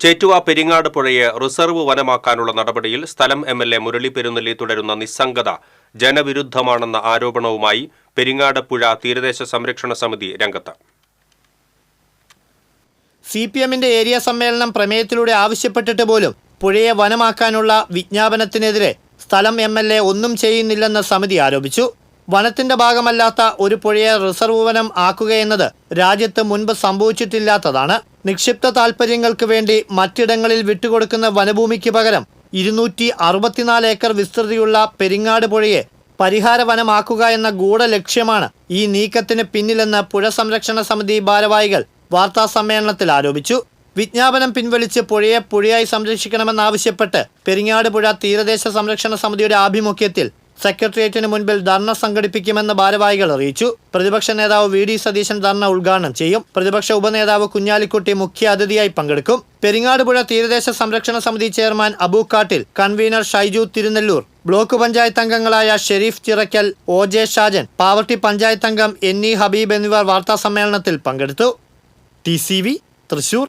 Chettuva Peringad പുഴയെ reserve വനമാക്കാനുള്ള നടപടിയിൽ സ്ഥലം M L A Murali Perunelli തുടരുന്ന നിസ്സംഗത ജനവിരുദ്ധമാണെന്ന ആരോപണവുമായി പെരിങ്ങാട് പുഴ തീരദേശ സംരക്ഷണ സമിതി രംഗത്ത്. സി പി എമ്മിന്റെ ഏരിയ സമ്മേളനം പ്രമേയത്തിലൂടെ ആവശ്യപ്പെട്ടിട്ട് പോലും പുഴയെ വനമാക്കാനുള്ള വിജ്ഞാപനത്തിനെതിരെ സ്ഥലം എം എൽ എ ഒന്നും ചെയ്യുന്നില്ലെന്ന് സമിതി ആരോപിച്ചു. വനത്തിന്റെ ഭാഗമല്ലാത്ത ഒരു പുഴയെ റിസർവ് വനം ആക്കുകയെന്നത് രാജ്യത്ത് മുൻപ് സംഭവിച്ചിട്ടില്ലാത്തതാണ്. നിക്ഷിപ്ത താൽപ്പര്യങ്ങൾക്ക് വേണ്ടി മറ്റിടങ്ങളിൽ വിട്ടുകൊടുക്കുന്ന വനഭൂമിക്ക് പകരം ഇരുന്നൂറ്റി അറുപത്തിനാല് ഏക്കർ വിസ്തൃതിയുള്ള പെരിങ്ങാട് പുഴയെ പരിഹാര വനമാക്കുക എന്ന ഗൂഢലക്ഷ്യമാണ് ഈ നീക്കത്തിന് പിന്നിലെന്ന് പുഴ സംരക്ഷണ സമിതി ഭാരവാഹികൾ വാർത്താ സമ്മേളനത്തിൽ ആരോപിച്ചു. വിജ്ഞാപനം പിൻവലിച്ച് പുഴയെ പുഴയായി സംരക്ഷിക്കണമെന്നാവശ്യപ്പെട്ട് പെരിങ്ങാട് പുഴ തീരദേശ സംരക്ഷണ സമിതിയുടെ ആഭിമുഖ്യത്തിൽ സെക്രട്ടേറിയറ്റിന് മുൻപിൽ ധർണ സംഘടിപ്പിക്കുമെന്ന് ഭാരവാഹികൾ അറിയിച്ചു. പ്രതിപക്ഷ നേതാവ് വി ഡി സതീശൻ ധർണ ഉദ്ഘാടനം ചെയ്യും. പ്രതിപക്ഷ ഉപനേതാവ് കുഞ്ഞാലിക്കുട്ടി മുഖ്യ അതിഥിയായി പങ്കെടുക്കും. പെരിങ്ങാടുപുഴ തീരദേശ സംരക്ഷണ സമിതി ചെയർമാൻ അബൂക്കാട്ടിൽ കൺവീനർ ഷൈജു തിരുനെല്ലൂർ ബ്ലോക്ക് പഞ്ചായത്ത് അംഗങ്ങളായ ഷെരീഫ് ചിറക്കൽ ഒ ജെ ഷാജൻ പാവർട്ടി പഞ്ചായത്ത് അംഗം എൻ ഇ ഹബീബ് എന്നിവർ വാർത്താ സമ്മേളനത്തിൽ പങ്കെടുത്തു. T C V Thrissur.